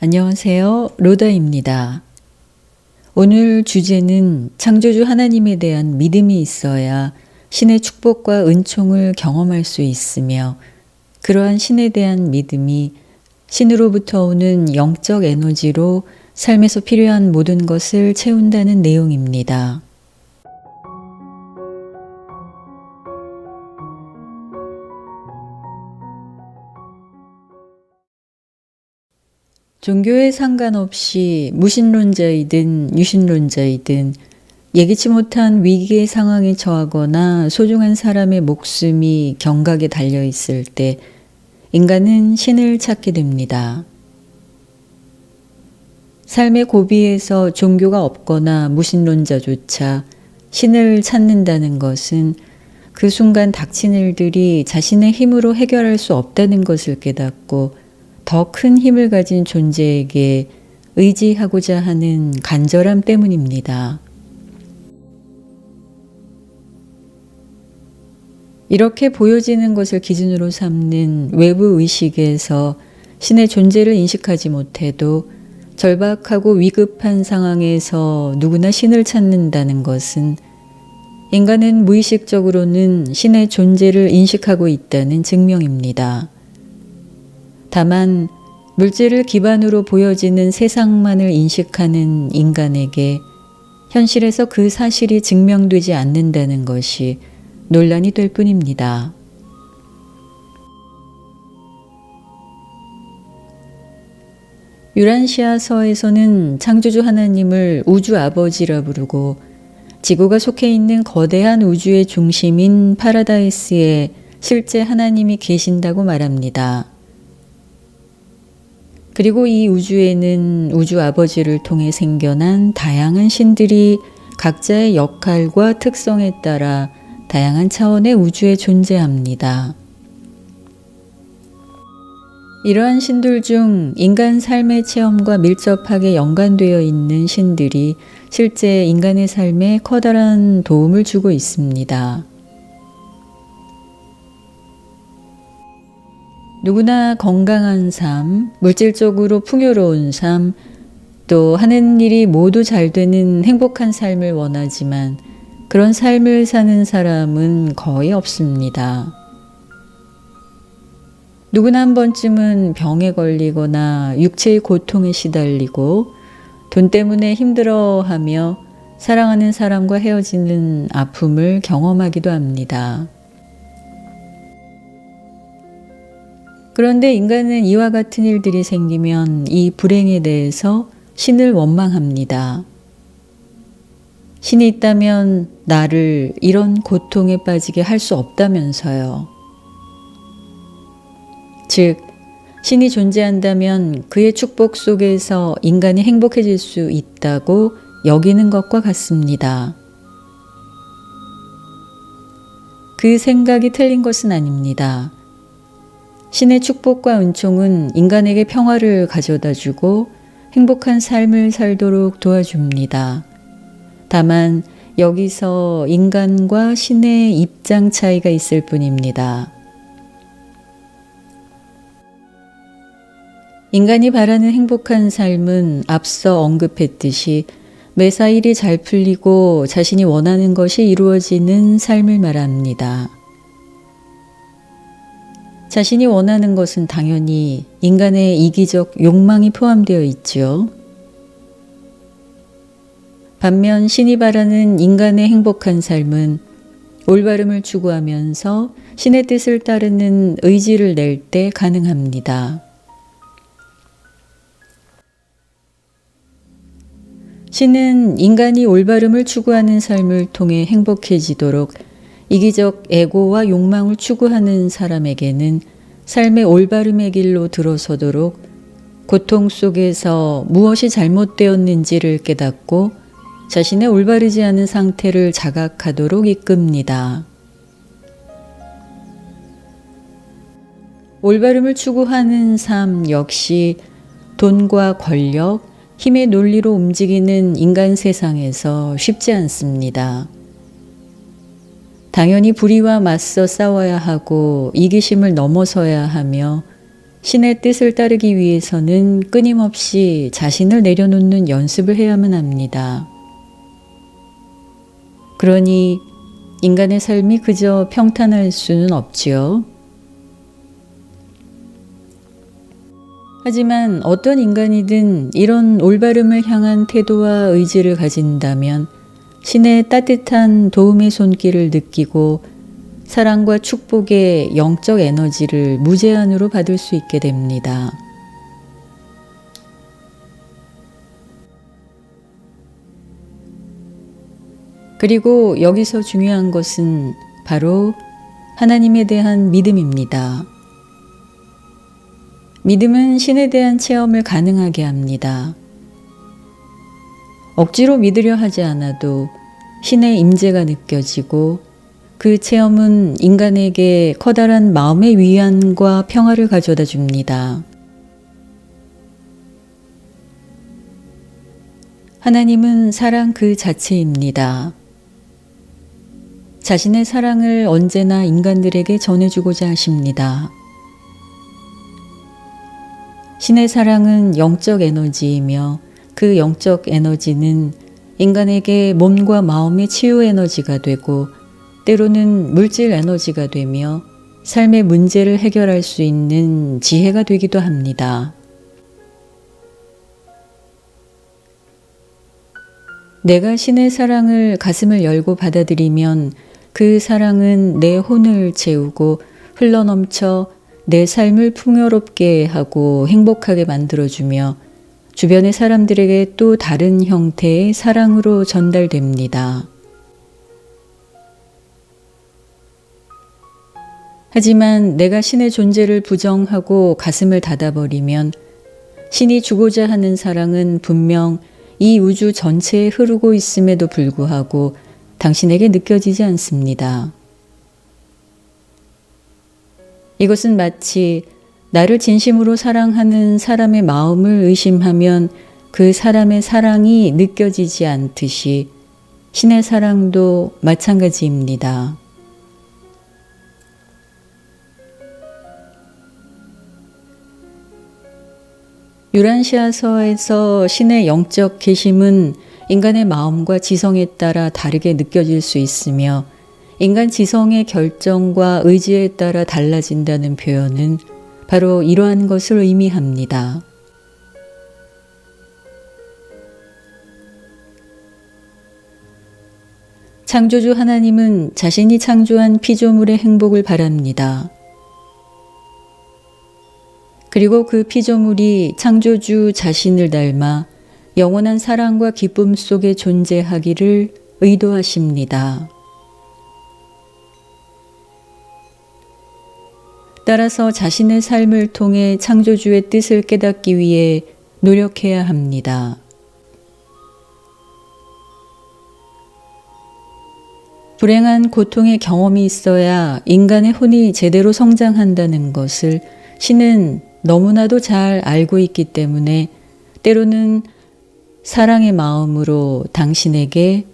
안녕하세요. 로다입니다. 오늘 주제는 창조주 하나님에 대한 믿음이 있어야 신의 축복과 은총을 경험할 수 있으며 그러한 신에 대한 믿음이 신으로부터 오는 영적 에너지로 삶에서 필요한 모든 것을 채운다는 내용입니다. 종교에 상관없이 무신론자이든 유신론자이든 예기치 못한 위기의 상황에 처하거나 소중한 사람의 목숨이 경각에 달려 있을 때 인간은 신을 찾게 됩니다. 삶의 고비에서 종교가 없거나 무신론자조차 신을 찾는다는 것은 그 순간 닥친 일들이 자신의 힘으로 해결할 수 없다는 것을 깨닫고 더 큰 힘을 가진 존재에게 의지하고자 하는 간절함 때문입니다. 이렇게 보여지는 것을 기준으로 삼는 외부 의식에서 신의 존재를 인식하지 못해도 절박하고 위급한 상황에서 누구나 신을 찾는다는 것은 인간은 무의식적으로는 신의 존재를 인식하고 있다는 증명입니다. 다만 물질을 기반으로 보여지는 세상만을 인식하는 인간에게 현실에서 그 사실이 증명되지 않는다는 것이 논란이 될 뿐입니다. 유란시아서에서는 창조주 하나님을 우주 아버지라 부르고 지구가 속해 있는 거대한 우주의 중심인 파라다이스에 실제 하나님이 계신다고 말합니다. 그리고 이 우주에는 우주 아버지를 통해 생겨난 다양한 신들이 각자의 역할과 특성에 따라 다양한 차원의 우주에 존재합니다. 이러한 신들 중 인간 삶의 체험과 밀접하게 연관되어 있는 신들이 실제 인간의 삶에 커다란 도움을 주고 있습니다. 누구나 건강한 삶, 물질적으로 풍요로운 삶, 또 하는 일이 모두 잘 되는 행복한 삶을 원하지만 그런 삶을 사는 사람은 거의 없습니다. 누구나 한 번쯤은 병에 걸리거나 육체의 고통에 시달리고 돈 때문에 힘들어하며 사랑하는 사람과 헤어지는 아픔을 경험하기도 합니다. 그런데 인간은 이와 같은 일들이 생기면 이 불행에 대해서 신을 원망합니다. 신이 있다면 나를 이런 고통에 빠지게 할 수 없다면서요. 즉, 신이 존재한다면 그의 축복 속에서 인간이 행복해질 수 있다고 여기는 것과 같습니다. 그 생각이 틀린 것은 아닙니다. 신의 축복과 은총은 인간에게 평화를 가져다 주고 행복한 삶을 살도록 도와줍니다. 다만 여기서 인간과 신의 입장 차이가 있을 뿐입니다. 인간이 바라는 행복한 삶은 앞서 언급했듯이 매사 일이 잘 풀리고 자신이 원하는 것이 이루어지는 삶을 말합니다. 자신이 원하는 것은 당연히 인간의 이기적 욕망이 포함되어 있지요. 반면 신이 바라는 인간의 행복한 삶은 올바름을 추구하면서 신의 뜻을 따르는 의지를 낼 때 가능합니다. 신은 인간이 올바름을 추구하는 삶을 통해 행복해지도록 이기적 애고와 욕망을 추구하는 사람에게는 삶의 올바름의 길로 들어서도록 고통 속에서 무엇이 잘못되었는지를 깨닫고 자신의 올바르지 않은 상태를 자각하도록 이끕니다. 올바름을 추구하는 삶 역시 돈과 권력, 힘의 논리로 움직이는 인간 세상에서 쉽지 않습니다. 당연히 불의와 맞서 싸워야 하고 이기심을 넘어서야 하며 신의 뜻을 따르기 위해서는 끊임없이 자신을 내려놓는 연습을 해야만 합니다. 그러니 인간의 삶이 그저 평탄할 수는 없지요. 하지만 어떤 인간이든 이런 올바름을 향한 태도와 의지를 가진다면 신의 따뜻한 도움의 손길을 느끼고 사랑과 축복의 영적 에너지를 무제한으로 받을 수 있게 됩니다. 그리고 여기서 중요한 것은 바로 하나님에 대한 믿음입니다. 믿음은 신에 대한 체험을 가능하게 합니다. 억지로 믿으려 하지 않아도 신의 임재가 느껴지고 그 체험은 인간에게 커다란 마음의 위안과 평화를 가져다 줍니다. 하나님은 사랑 그 자체입니다. 자신의 사랑을 언제나 인간들에게 전해주고자 하십니다. 신의 사랑은 영적 에너지이며 그 영적 에너지는 인간에게 몸과 마음의 치유 에너지가 되고 때로는 물질 에너지가 되며 삶의 문제를 해결할 수 있는 지혜가 되기도 합니다. 내가 신의 사랑을 가슴을 열고 받아들이면 그 사랑은 내 혼을 채우고 흘러넘쳐 내 삶을 풍요롭게 하고 행복하게 만들어주며 주변의 사람들에게 또 다른 형태의 사랑으로 전달됩니다. 하지만 내가 신의 존재를 부정하고 가슴을 닫아버리면 신이 주고자 하는 사랑은 분명 이 우주 전체에 흐르고 있음에도 불구하고 당신에게 느껴지지 않습니다. 이것은 마치 나를 진심으로 사랑하는 사람의 마음을 의심하면 그 사람의 사랑이 느껴지지 않듯이 신의 사랑도 마찬가지입니다. 유란시아서에서 신의 영적 계심은 인간의 마음과 지성에 따라 다르게 느껴질 수 있으며 인간 지성의 결정과 의지에 따라 달라진다는 표현은 바로 이러한 것을 의미합니다. 창조주 하나님은 자신이 창조한 피조물의 행복을 바랍니다. 그리고 그 피조물이 창조주 자신을 닮아 영원한 사랑과 기쁨 속에 존재하기를 의도하십니다. 따라서 자신의 삶을 통해 창조주의 뜻을 깨닫기 위해 노력해야 합니다. 불행한 고통의 경험이 있어야 인간의 혼이 제대로 성장한다는 것을 신은 너무나도 잘 알고 있기 때문에 때로는 사랑의 마음으로 당신에게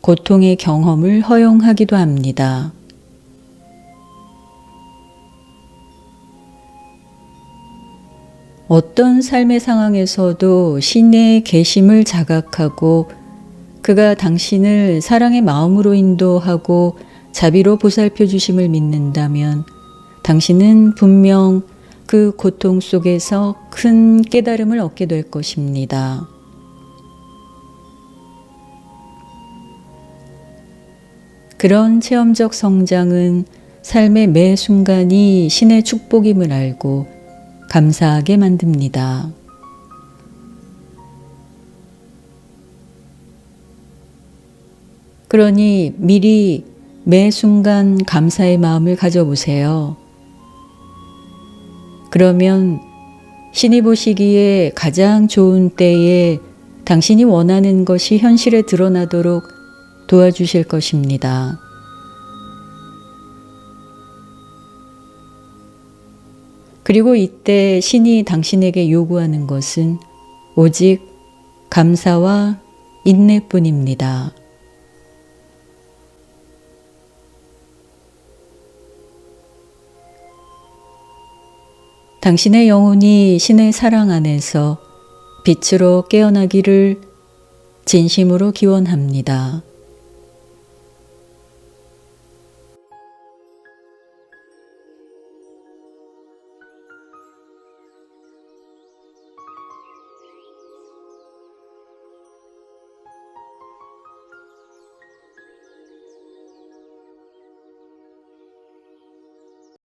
고통의 경험을 허용하기도 합니다. 어떤 삶의 상황에서도 신의 계심을 자각하고 그가 당신을 사랑의 마음으로 인도하고 자비로 보살펴 주심을 믿는다면 당신은 분명 그 고통 속에서 큰 깨달음을 얻게 될 것입니다. 그런 체험적 성장은 삶의 매 순간이 신의 축복임을 알고 감사하게 만듭니다. 그러니 미리 매 순간 감사의 마음을 가져보세요. 그러면 신이 보시기에 가장 좋은 때에 당신이 원하는 것이 현실에 드러나도록 도와주실 것입니다. 그리고 이때 신이 당신에게 요구하는 것은 오직 감사와 인내뿐입니다. 당신의 영혼이 신의 사랑 안에서 빛으로 깨어나기를 진심으로 기원합니다.